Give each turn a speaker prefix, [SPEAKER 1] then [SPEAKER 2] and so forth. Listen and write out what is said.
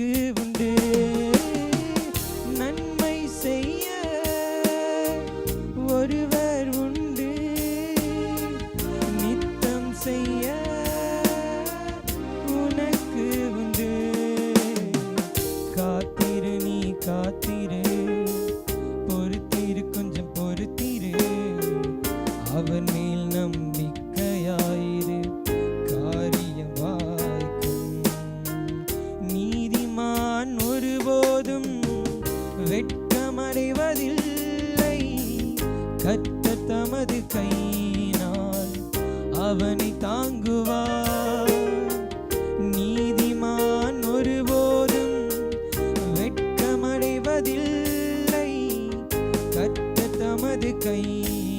[SPEAKER 1] உனக்கு உண்டு. நன்மை செய்ய ஒருவர் உண்டு. நித்தம் செய்ய உனக்கு உண்டு. காத்திரு நீ காத்திரு மறுப்பதில்லை கத்த தமது கையினால் அவனை தாங்குவார். நீதிமான் ஒருபோதும் வெட்கமடைவதில்லை. கத்த தமது கையில்